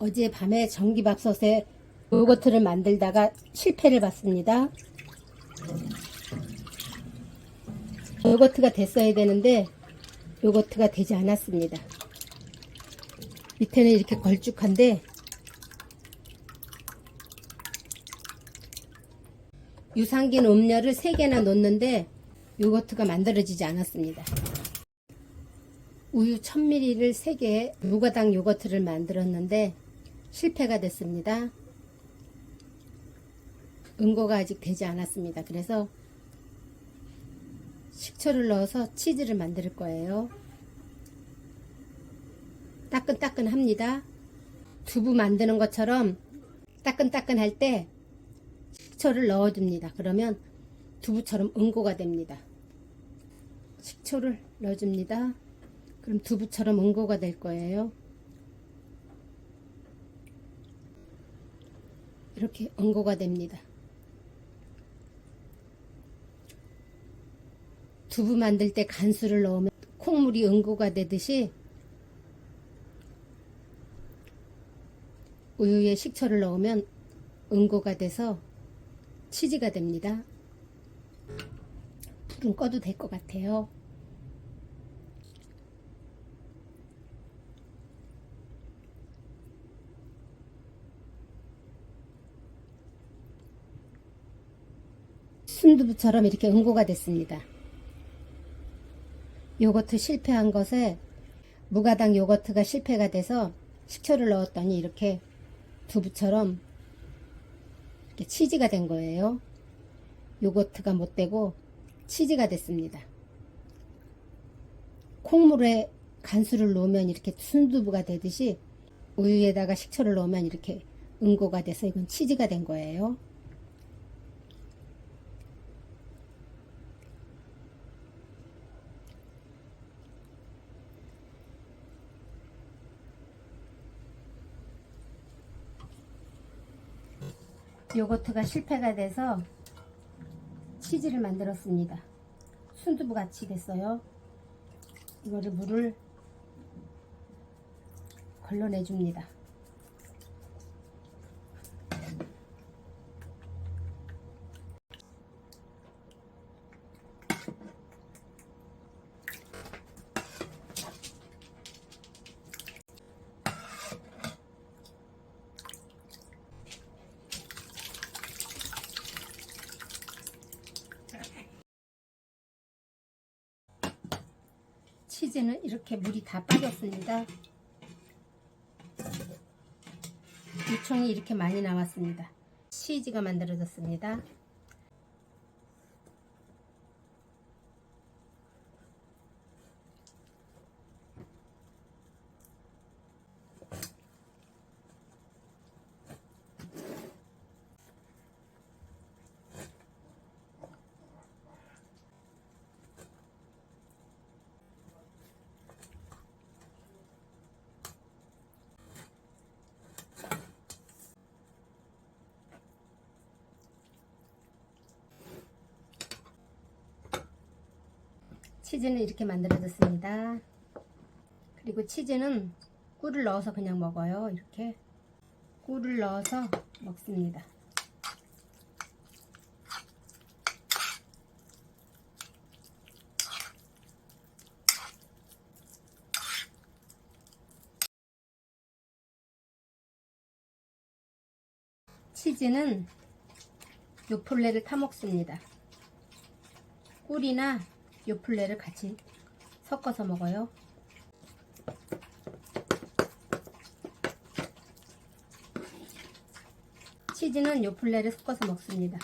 어제 밤에 전기밥솥에 요거트를 만들다가 실패를 봤습니다. 요거트가 됐어야 되는데 요거트가 되지 않았습니다. 밑에는 이렇게 걸쭉한데 유산균 음료를 3개나 넣었는데 요거트가 만들어지지 않았습니다. 우유 1000ml를 3개 무가당 요거트를 만들었는데 실패가 됐습니다. 응고가 아직 되지 않았습니다. 그래서 식초를 넣어서 치즈를 만들 거예요. 따끈따끈합니다. 두부 만드는 것처럼 따끈따끈할 때 식초를 넣어줍니다. 그러면 두부처럼 응고가 됩니다. 식초를 넣어줍니다. 그럼 두부처럼 응고가 될 거예요. 이렇게 응고가 됩니다. 두부 만들 때 간수를 넣으면 콩물이 응고가 되듯이 우유에 식초를 넣으면 응고가 돼서 치즈가 됩니다. 불은 꺼도 될 것 같아요. 순두부처럼 이렇게 응고가 됐습니다. 요거트 실패한 것에 무가당 요거트가 실패가 돼서 식초를 넣었더니 이렇게 두부처럼 이렇게 치즈가 된 거예요. 요거트가 못 되고 치즈가 됐습니다. 콩물에 간수를 넣으면 이렇게 순두부가 되듯이 우유에다가 식초를 넣으면 이렇게 응고가 돼서 이건 치즈가 된 거예요. 요거트가 실패가 돼서 치즈를 만들었습니다. 순두부 같이 됐어요. 이거를 물을 걸러내 줍니다. 치즈는 이렇게 물이 다 빠졌습니다. 유청이 이렇게 많이 나왔습니다. 치즈가 만들어졌습니다. 치즈는 이렇게 만들어졌습니다. 그리고 치즈는 꿀을 넣어서 그냥 먹어요. 이렇게 꿀을 넣어서 먹습니다. 치즈는 요플레를 타 먹습니다. 꿀이나 요플레를 같이 섞어서 먹어요. 치즈는 요플레를 섞어서 먹습니다.